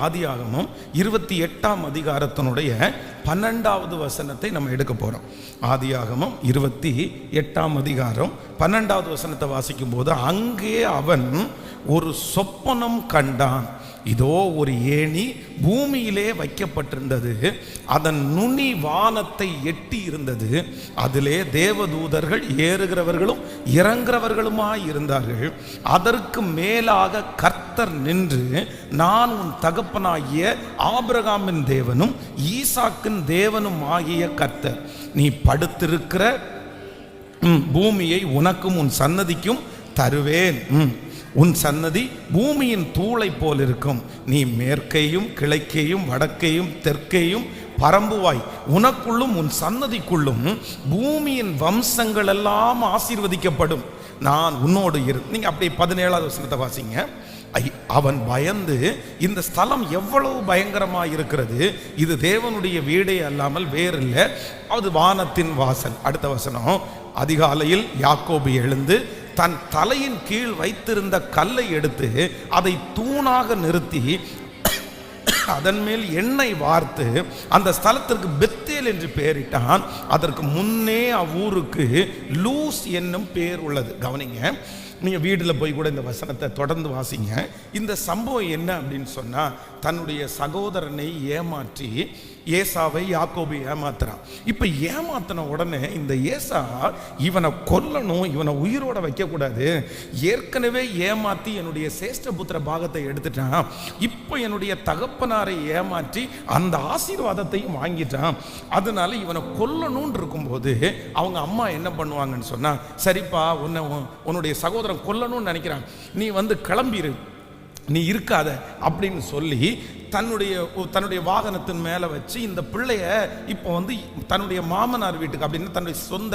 ஆதியாகமம் இருபத்தி எட்டாம் அதிகாரத்தினுடைய பன்னெண்டாவது வசனத்தை நம்ம எடுக்க போகிறோம் ஆதியாகமம் இருபத்தி எட்டாம் அதிகாரம் பன்னெண்டாவது வசனத்தை வாசிக்கும் போது அங்கே அவன் ஒரு சொப்பனம் கண்டான். இதோ ஒரு ஏணி பூமியிலே வைக்கப்பட்டிருந்தது. அதன் நுனி வானத்தை எட்டி இருந்தது. அதிலே தேவதூதர்கள் ஏறுகிறவர்களும் இறங்குறவர்களுமாய் இருந்தார்கள். அதற்கு மேலாக கர்த்தர் நின்று நான் உன் தகப்பனாகிய ஆபிரகாமின் தேவனும் ஈசாக்கின் தேவனும் ஆகிய கர்த்தர். நீ படுத்திருக்கிற பூமியை உனக்கும் உன் சன்னதிக்கும் தருவேன். ம். உன் சன்னதி பூமியின் தூளை போல் இருக்கும் நீ மேற்கையும் கிழக்கையும் வடக்கையும் தெற்கையும் பரம்புவாய். உனக்குள்ளும் உன் சன்னதிக்குள்ளும் பூமியின் வம்சங்கள் எல்லாம் ஆசீர்வதிக்கப்படும். நான் உன்னோடு இரு. நீங்க அப்படியே பதினேழாவது வசனத்தை வாசிங்க. ஐ, அவன் பயந்து இந்த ஸ்தலம் எவ்வளவு பயங்கரமா இருக்கிறது இது தேவனுடைய வீடே அல்லாமல் வேறில்லை. அது வானத்தின் வாசல். அடுத்த வசனம். அதிகாலையில் யாக்கோபு எழுந்து தன் தலையின் கீழ் வைத்திருந்த கல்லை எடுத்து அதை தூணாக நிறுத்தி அதன் மேல் எண்ணெய் வார்த்து அந்த ஸ்தலத்திற்கு பெத்தேல் என்று பெயரிட்டான். அதற்கு முன்னே அவ்வூருக்கு லூஸ் என்னும் பேர் உள்ளது. கவனிங்க. நீங்கள் வீட்டில் போய் கூட இந்த வசனத்தை தொடர்ந்து வாசிங்க. இந்த சம்பவம் என்ன அப்படின்னு சொன்னால் தன்னுடைய சகோதரனை ஏமாற்றி ஏசாவை யாக்கோபு ஏமாத்துறான். இப்போ ஏமாத்தின உடனே இந்த ஏசா இவனை கொல்லணும் இவனை உயிரோட வைக்கக்கூடாது ஏற்கனவே ஏமாற்றி என்னுடைய சேஷ்ட புத்திர பாகத்தை எடுத்துட்டான். இப்போ என்னுடைய தகப்பனாரை ஏமாற்றி அந்த ஆசீர்வாதத்தையும் வாங்கிட்டான். அதனால இவனை கொல்லணும்னு இருக்கும்போது அவங்க அம்மா என்ன பண்ணுவாங்கன்னு சொன்னா சரிப்பா உன்னை உன்னுடைய சகோதரன் ஒருத்தரை கொல்லணும்னு நினைக்கிறாங்க. நீ வந்து கிளம்பிடு நீ இருக்காத அப்படின்னு சொல்லி தன்னுடைய தன்னுடைய வாகனத்தின் மேலே வச்சு இந்த பிள்ளைய இப்போ வந்து தன்னுடைய மாமனார் வீட்டுக்கு அப்படின்னு தன்னுடைய சொந்த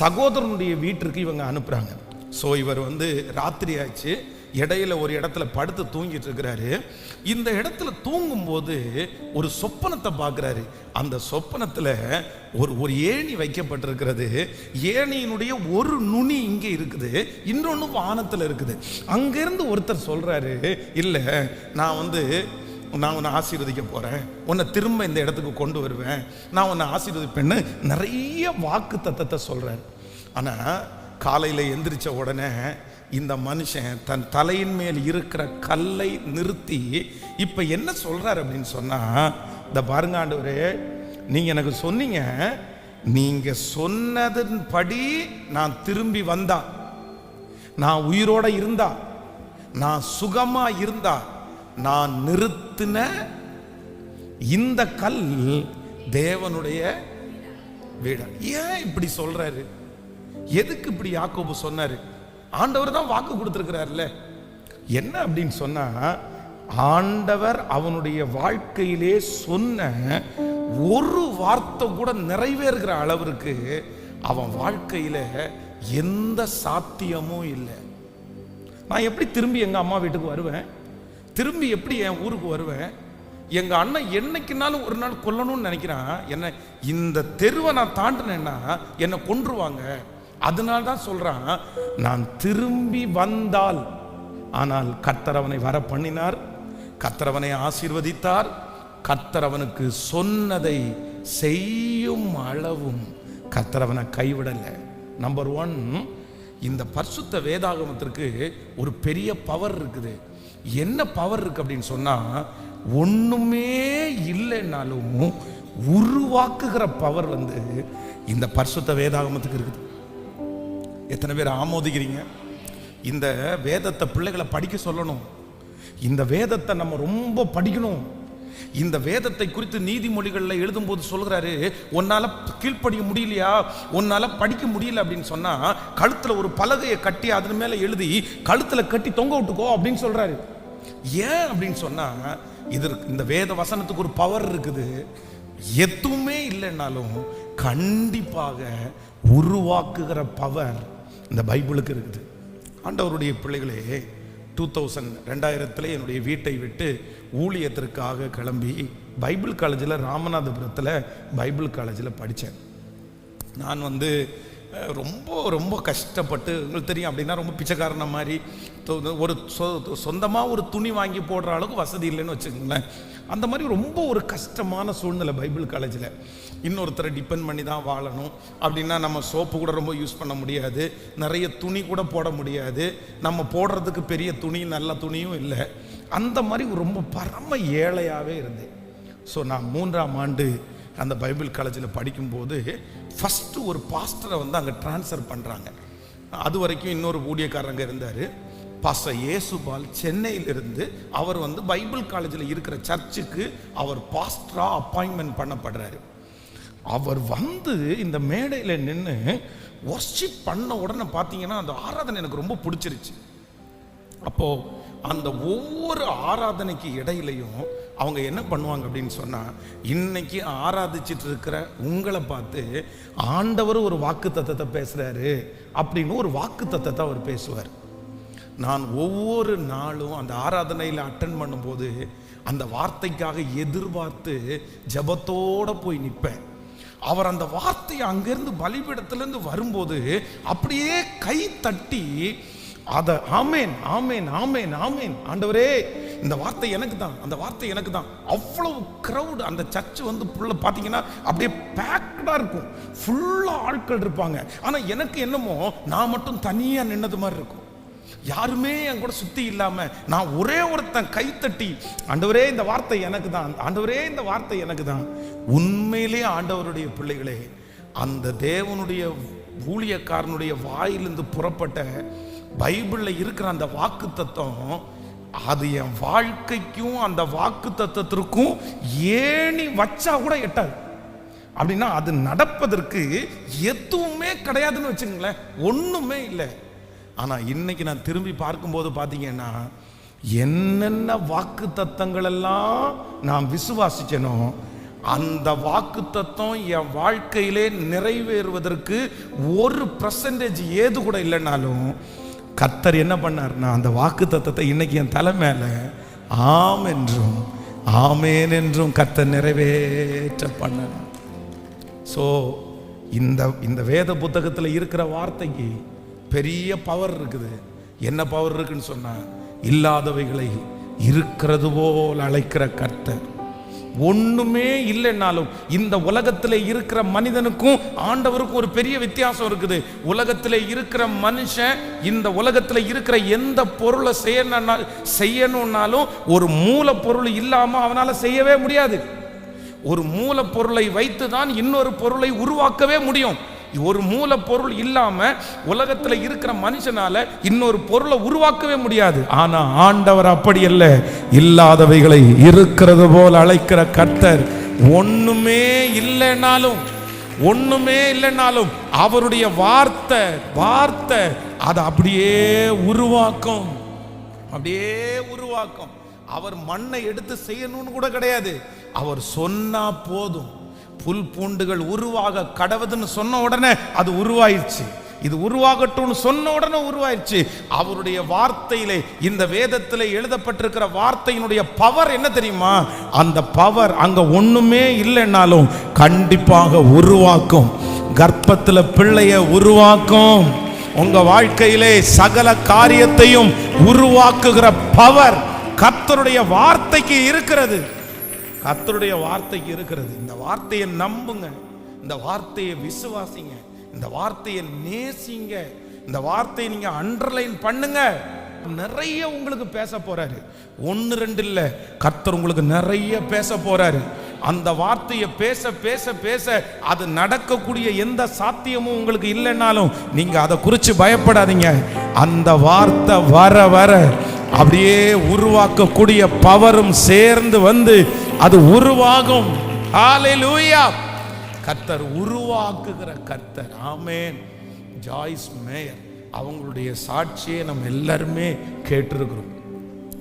சகோதரனுடைய வீட்டிற்கு இவங்க அனுப்புகிறாங்க ஸோ இவர் வந்து ராத்திரி ஆச்சு இடையில ஒரு இடத்துல படுத்து தூங்கிட்டு இருக்கிறாரு. இந்த இடத்துல தூங்கும்போது ஒரு சொப்பனத்தை பார்க்குறாரு. அந்த சொப்பனத்தில் ஒரு ஒரு ஏணி வைக்கப்பட்டிருக்கிறது. ஏணியினுடைய ஒரு நுனி இங்கே இருக்குது. இன்னொன்று வானத்தில் இருக்குது. அங்கேருந்து ஒருத்தர் சொல்கிறாரு இல்லை நான் வந்து நான் உன்னை ஆசீர்வதிக்க போகிறேன் உன்னை திரும்ப இந்த இடத்துக்கு கொண்டு வருவேன். நான் உன்னை ஆசீர்வதிப்பேன்னு நிறைய வாக்கு தத்தத்தை சொல்கிறேன் ஆனால் காலையில் எந்திரிச்ச உடனே இந்த மனுஷன் தன் தலையின் மேல் இருக்கிற கல்லை நிறுத்தி இப்போ என்ன சொல்கிறார் அப்படின்னு சொன்னால் இந்த பாருங்க ஆண்டவர் நீங்கள் எனக்கு சொன்னீங்க. நீங்கள் சொன்னதன்படி நான் திரும்பி வந்தா. நான் உயிரோட இருந்தா. நான் சுகமாக இருந்தா. நான் நிறுத்தின இந்த கல் தேவனுடைய வீடா. ஏன் இப்படி சொல்றாரு? எதுக்கு இப்படி யாக்கோபு சொன்னாரு? ஆண்டவர் தான் வாக்கு கொடுத்துருக்கிறாருல்ல என்ன அப்படின்னு சொன்னா ஆண்டவர் அவனுடைய வாழ்க்கையிலே சொன்ன ஒரு வார்த்தை கூட நிறைவேறுகிற அளவிற்கு அவன் வாழ்க்கையில எந்த சாத்தியமும் இல்லை. நான் எப்படி திரும்பி எங்கள் அம்மா வீட்டுக்கு வருவேன்? திரும்பி எப்படி என் ஊருக்கு வருவேன்? எங்கள் அண்ணன் என்னைக்குனாலும் ஒரு நாள் கொல்லணும்னு நினைக்கிறான். என்ன இந்த தெருவை நான் தாண்டினேன்னா என்னை கொன்றுவாங்க. அதனால தான் சொல்கிறான் நான் திரும்பி வந்தால் ஆனால் கத்தரவனை வர பண்ணினார் கத்தரவனை ஆசீர்வதித்தார் கத்தரவனுக்கு சொன்னதை செய்யும் அளவும் கத்தரவனை கைவிடலை. நம்பர் ஒன் இந்த பரிசுத்த வேதாகமத்திற்கு ஒரு பெரிய பவர் இருக்குது. என்ன பவர் இருக்கு அப்படின்னு சொன்னா ஒண்ணுமே இல்லைன்னாலும் உருவாக்குகிற பவர் வந்து இந்த பரிசுத்த வேதாகமத்துக்கு இருக்குது. எத்தனை பேர் ஆமோதிக்கிறீங்க? இந்த வேதத்தை பிள்ளைகளை படிக்க சொல்லணும். இந்த வேதத்தை நம்ம ரொம்ப படிக்கணும். இந்த வேதத்தை குறித்து நீதிமொழிகளில் எழுதும்போது சொல்கிறாரு உன்னால் கீழ்ப்படிய முடியலையா? உன்னால் படிக்க முடியல அப்படின்னு சொன்னால் கழுத்தில் ஒரு பலகையை கட்டி அதன் மேலே எழுதி கழுத்தில் கட்டி தொங்க விட்டுக்கோ அப்படின்னு சொல்கிறாரு ஏன் அப்படின்னு சொன்னால் இது இந்த வேத வசனத்துக்கு ஒரு பவர் இருக்குது. எதுவுமே இல்லைன்னாலும் கண்டிப்பாக உருவாக்குகிற பவர் இந்த பைபிளுக்கு இருக்குது. ஆண்டவருடைய பிள்ளைகளே டூ தௌசண்ட் ரெண்டாயிரத்தில் என்னுடைய வீட்டை விட்டு ஊழியத்திற்காக கிளம்பி பைபிள் காலேஜில் ராமநாதபுரத்தில் பைபிள் காலேஜில் படித்தேன் நான் வந்து ரொம்ப ரொம்ப கஷ்டப்பட்டு உங்களுக்கு தெரியும் அப்படின்னா ரொம்ப பிச்சைக்காரன மாதிரி ஒரு சொ- சொந்தமாக ஒரு துணி வாங்கி போடுற அளவுக்கு வசதி இல்லைன்னு வச்சுக்கோங்களேன். அந்த மாதிரி ரொம்ப ஒரு கஷ்டமான சூழ்நிலை பைபிள் காலேஜில். இன்னொருத்தரை டிபெண்ட் பண்ணி தான் வாழணும். அப்படின்னா நம்ம சோப்பு கூட ரொம்ப யூஸ் பண்ண முடியாது. நிறைய துணி கூட போட முடியாது. நம்ம போடுறதுக்கு பெரிய துணி நல்ல துணியும் இல்லை. அந்த மாதிரி ரொம்ப பரம ஏழையாகவே இருந்தேன். ஸோ நான் மூன்றாம் ஆண்டு அந்த பைபிள் காலேஜில் படிக்கும்போது ஃபஸ்ட்டு ஒரு பாஸ்டரை வந்து அங்கே ட்ரான்ஸ்ஃபர் பண்ணுறாங்க அது வரைக்கும் இன்னொரு ஊழியக்காரங்க இருந்தார். பாஸ்டர் இயேசுபால் சென்னையிலிருந்து அவர் வந்து பைபிள் காலேஜில் இருக்கிற சர்ச்சுக்கு அவர் பாஸ்டராக அப்பாயின்மெண்ட் பண்ணப்படுறாரு. அவர் வந்து இந்த மேடையில் நின்று ஒர்ஷிப் பண்ண உடனே பார்த்தீங்கன்னா அந்த ஆராதனை எனக்கு ரொம்ப பிடிச்சிருச்சு. அப்போது அந்த ஒவ்வொரு ஆராதனைக்கு இடையிலையும் அவங்க என்ன பண்ணுவாங்க அப்படின்னு சொன்னால் இன்னைக்கு ஆராதிச்சிட்டு இருக்கிற உங்களை பார்த்து ஆண்டவர் ஒரு வாக்கு தத்தத்தை பேசுகிறாரு அப்படின்னு ஒரு வாக்கு தத்தத்தை அவர் பேசுவார். நான் ஒவ்வொரு நாளும் அந்த ஆராதனையில் அட்டன் பண்ணும்போது அந்த வார்த்தைக்காக எதிர்பார்த்து ஜெபத்தோட போய் நிற்பேன். அவர் அந்த வார்த்தையை அங்கேருந்து பலிபீடத்திலிருந்து வரும்போது அப்படியே கை தட்டி அதை ஆமேன் ஆமேன் ஆமேன் ஆமேன். ஆண்டவரே இந்த வார்த்தை எனக்கு தான் அந்த வார்த்தை எனக்கு தான் அவ்வளவு க்ரௌட் அந்த சர்ச் வந்து ஃபுல்லாக பார்த்தீங்கன்னா அப்படியே பேக்டாக இருக்கும். ஃபுல்லாக ஆட்கள் இருப்பாங்க. ஆனால் எனக்கு என்னமோ நான் மட்டும் தனியாக நின்னது மாதிரி இருக்கும். யாருமே என் கூட சுத்தி இல்லாம நான் ஒரே ஒருத்தன் கைத்தட்டி ஆண்டவரே இந்த வார்த்தை எனக்கு தான் ஆண்டவரே இந்த வார்த்தை எனக்கு தான் உண்மையிலே ஆண்டவருடைய பிள்ளைகளே அந்த தேவனுடைய ஊழியக்காரனுடைய வாயிலிருந்து புறப்பட்ட பைபிளில் இருக்கிற அந்த வாக்கு தத்துவம் அது என் வாழ்க்கைக்கும் அந்த வாக்கு தத்துவத்திற்கும் ஏணி வச்சா கூட எட்டாது. அப்படின்னா அது நடப்பதற்கு எதுவுமே கிடையாதுன்னு வச்சுங்களேன் ஒன்றுமே இல்லை. ஆனால் இன்னைக்கு நான் திரும்பி பார்க்கும்போது பார்த்தீங்கன்னா என்னென்ன வாக்கு தத்தங்கள் எல்லாம் நான் விசுவாசிச்சேனோ அந்த வாக்கு தத்துவம் என் வாழ்க்கையிலே நிறைவேறுவதற்கு ஒரு பர்சன்டேஜ் ஏது கூட இல்லைனாலும் கத்தர் என்ன பண்ணார்னா அந்த வாக்கு தத்தத்தை இன்னைக்கு என் தலை மேலே ஆம் என்றும் ஆமேன் என்றும் கத்தர் நிறைவேற்ற பண்ணார். ஸோ இந்த இந்த வேத புத்தகத்தில் இருக்கிற வார்த்தைக்கு பெரிய பவர் இருக்குது. என்ன பவர் இருக்குன்னு சொன்னால் இல்லாதவைகளை இருக்கிறது போல் அழைக்கிற கர்த்தர். ஒண்ணுமே இல்லைன்னாலும் இந்த உலகத்தில் இருக்கிற மனிதனுக்கும் ஆண்டவருக்கும் ஒரு பெரிய வித்தியாசம் இருக்குது. உலகத்தில் இருக்கிற மனுஷன் இந்த உலகத்தில் இருக்கிற எந்த பொருளை செய்யணும்னா செய்யணும்னாலும் ஒரு மூலப்பொருள் இல்லாம அவனால செய்யவே முடியாது. ஒரு மூலப்பொருளை வைத்து தான் இன்னொரு பொருளை உருவாக்கவே முடியும். ஒரு மூலப்பொருள் இல்லாமல் உலகத்தில் இருக்கிற மனுஷனால இன்னொரு பொருளை உருவாக்கவே முடியாது. ஆனால் ஆண்டவர் அப்படி அல்ல. இல்லாதவைகளை இருக்கிறது போல் அழைக்கிற கர்த்தர் ஒண்ணுமே இல்லைனாலும் ஒண்ணுமே இல்லைனாலும் அவருடைய வார்த்தை வார்த்தை அதை அப்படியே உருவாக்கும். அப்படியே உருவாக்கும். அவர் மண்ணை எடுத்து செய்யணும்னு கூட கிடையாது. அவர் சொன்னா போதும். புல் பூண்டுகள் உருவாக கடவுதுன்னு சொன்ன உடனே அது உருவாயிடுச்சு. இது உருவாகட்டும்னு சொன்ன உடனே உருவாயிடுச்சு. அவருடைய வார்த்தையிலே இந்த வேதத்தில் எழுதப்பட்டிருக்கிற வார்த்தையினுடைய பவர் என்ன தெரியுமா? அந்த பவர் அங்க ஒண்ணுமே இல்லைன்னாலும் கண்டிப்பாக உருவாக்கும். கர்ப்பத்தில் பிள்ளைய உருவாக்கும். உங்க வாழ்க்கையிலே சகல காரியத்தையும் உருவாக்குகிற பவர் கர்த்தருடைய வார்த்தைக்கு இருக்கிறது. கத்தருடைய வார்த்தை இருக்கிறது. இந்த வார்த்தையை நம்புங்க. இந்த வார்த்தையை விசுவாசிங்க. இந்த வார்த்தையை நேசிங்க. இந்த வார்த்தையை நீங்க அண்டர்லைன் பண்ணுங்க. நிறைய உங்களுக்கு பேச போறாரு. ஒன்று ரெண்டு இல்லை. கர்த்தர் உங்களுக்கு நிறைய பேச போறாரு. அந்த வார்த்தையை பேச பேச பேச அது நடக்கக்கூடிய எந்த சாத்தியமும் உங்களுக்கு இல்லைன்னாலும் நீங்க அதை குறித்து பயப்படாதீங்க. அந்த வார்த்தை வர வர அப்படியே உருவாக்கக்கூடிய பவரும் சேர்ந்து வந்து அது உருவாகும். கர்த்தர் உருவாக்குகிற கர்த்தர். ஆமேன். Joyce Meyer. அவங்களுடைய சாட்சியை நம்ம எல்லாருமே கேட்டிருக்கிறோம்.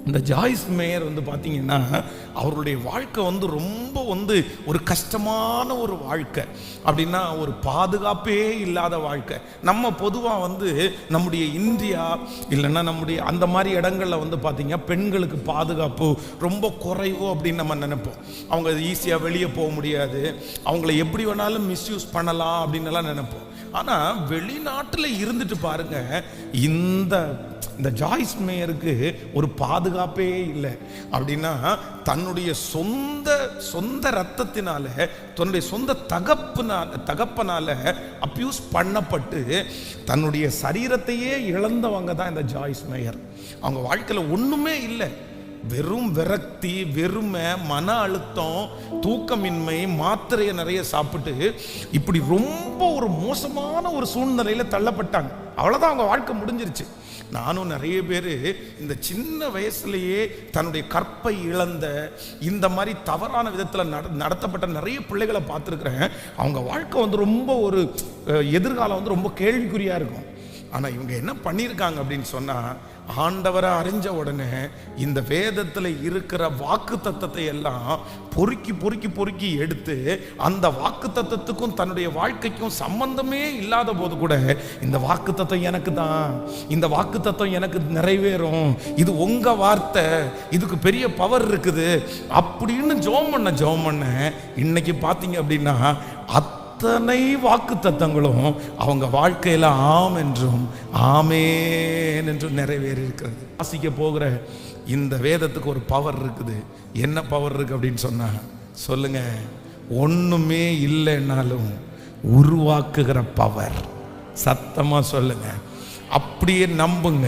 இந்த ஜாய்ஸ் மேயர் வந்து பார்த்தீங்கன்னா அவருடைய வாழ்க்கை வந்து ரொம்ப வந்து ஒரு கஷ்டமான ஒரு வாழ்க்கை. அப்படின்னா ஒரு பாதுகாப்பே இல்லாத வாழ்க்கை. நம்ம பொதுவாக வந்து நம்முடைய இந்தியா இல்லைன்னா நம்முடைய அந்த மாதிரி இடங்களில் வந்து பார்த்தீங்கன்னா பெண்களுக்கு பாதுகாப்பு ரொம்ப குறைவு அப்படின்னு நம்ம நினைப்போம். அவங்க ஈஸியாக வெளியே போக முடியாது. அவங்கள எப்படி வேணாலும் மிஸ்யூஸ் பண்ணலாம் அப்படின்னு நினைப்போம். ஆனால் வெளிநாட்டில் இருந்துட்டு பாருங்க இந்த இந்த ஜாய்ஸ் மேயருக்கு ஒரு பாதுகாப்பே இல்லை. அப்படின்னா தன்னுடைய சொந்த சொந்த ரத்தத்தினால தன்னுடைய சொந்த தகப்புனால தகப்பனால அப்யூஸ் பண்ணப்பட்டு தன்னுடைய சரீரத்தையே இழந்தவங்க தான் இந்த ஜாய்ஸ் மேயர். அவங்க வாழ்க்கையில் ஒன்றுமே இல்லை. வெறும் விரக்தி வெறுமை மன அழுத்தம் தூக்கமின்மை மாத்திரையை நிறைய சாப்பிட்டு இப்படி ரொம்ப ஒரு மோசமான ஒரு சூழ்நிலையில் தள்ளப்பட்டாங்க. அவ்வளோதான் அவங்க வாழ்க்கை முடிஞ்சிருச்சு. நானும் நிறைய பேர் இந்த சின்ன வயசுலேயே தன்னுடைய கற்பை இழந்த இந்த மாதிரி தவறான விதத்தில் நட நடத்தப்பட்ட நிறைய பிள்ளைகளை பார்த்துருக்குறேன். அவங்க வாழ்க்கை வந்து ரொம்ப ஒரு எதிர்காலம் வந்து ரொம்ப கேள்விக்குறியாக இருக்கும். ஆனால் இவங்க என்ன பண்ணியிருக்காங்க அப்படின்னு சொன்னால் ஆண்டவரை அறிஞ்ச உடனே இந்த வேதத்தில் இருக்கிற வாக்கு தத்தத்தை எல்லாம் பொறுக்கி பொறுக்கி பொறுக்கி எடுத்து அந்த வாக்கு தத்தத்துக்கும் தன்னுடைய வாழ்க்கைக்கும் சம்பந்தமே இல்லாத போது கூட இந்த வாக்கு தத்தம் எனக்கு தான் இந்த வாக்கு தத்தம் எனக்கு நிறைவேறும் இது உங்கள் வார்த்தை இதுக்கு பெரிய பவர் இருக்குது அப்படின்னு ஜோம் பண்ண ஜோம் பண்ண இன்னைக்கு பார்த்தீங்க அப்படின்னா அத் அத்தனை வாக்கு தத்தங்களும் அவங்க வாழ்க்கையில் ஆம் என்றும் ஆமேன் என்றும் நிறைவேறி இருக்கிறது வாசிக்க போகிற இந்த வேதத்துக்கு ஒரு பவர் இருக்குது. என்ன பவர் இருக்கு அப்படின்னு சொன்னா சொல்லுங்க. ஒண்ணுமே இல்லைன்னாலும் உருவாக்குகிற பவர் சத்தமா சொல்லுங்க. அப்படியே நம்புங்க.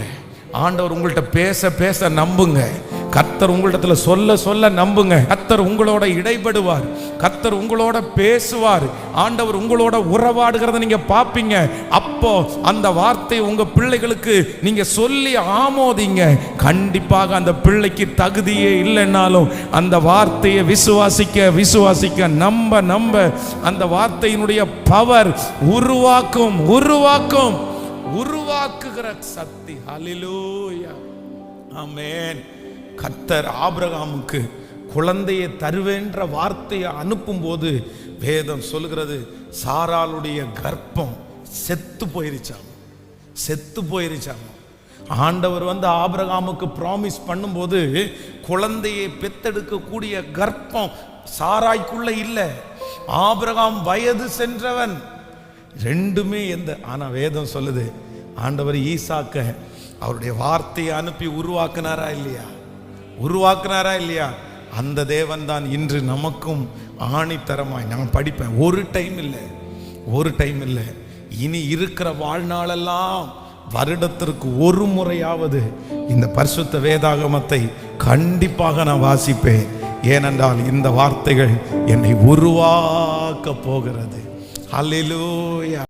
ஆண்டவர் உங்கள்கிட்ட பேச பேச நம்புங்க. கத்தர் உங்கள்கிட்ட சொல்ல சொல்ல நம்புங்க. கத்தர் உங்களோட இடைபடுவார் கத்தர் உங்களோட பேசுவார் ஆண்டவர் உங்களோட உறவாடுகிறத நீங்க பாப்பீங்க அப்போ அந்த வார்த்தை உங்க பிள்ளைகளுக்கு நீங்க சொல்லி ஆமோதிங்க. கண்டிப்பாக அந்த பிள்ளைக்கு தகுதியே இல்லைன்னாலும் அந்த வார்த்தையை விசுவாசிக்க விசுவாசிக்க நம்ப நம்ப அந்த வார்த்தையினுடைய பவர் உருவாக்கும் உருவாக்கும் உருவாக்குகிற சக்தி. ஹalleluya ஆமேன் கத்தர் ஆபிரகாமுக்கு குழந்தையை தருவேன்ற வார்த்தையை அனுப்பும்போது வேதம் சொல்கிறது சாராளுடைய கர்ப்பம் செத்து போயிருச்சாம். செத்து போயிருச்சாம். ஆண்டவர் வந்து ஆபிரகாமுக்கு ப்ராமிஸ் பண்ணும்போது குழந்தையை பெத்தெடுக்கக்கூடிய கர்ப்பம் சாராய்க்குள்ள இல்லை. ஆபிரகாம் வயது சென்றவன். ரெண்டுமே எந்த ஆனால் வேதம் சொல்லுது ஆண்டவர் ஈசாக்க அவருடைய வார்த்தையை அனுப்பி உருவாக்குனாரா இல்லையா? உருவாக்குனாரா இல்லையா? அந்த தேவன் தான் இன்று நமக்கும் ஆணித்தரமாய் நான் படிப்பேன். ஒரு டைம் இல்லை ஒரு டைம் இல்லை. இனி இருக்கிற வாழ்நாளெல்லாம் வருடத்திற்கு ஒரு முறையாவது இந்த பரிசுத்த வேதாகமத்தை கண்டிப்பாக நான் வாசிப்பேன். ஏனென்றால் இந்த வார்த்தைகள் என்னை உருவாக்க போகிறது. ஹalleluya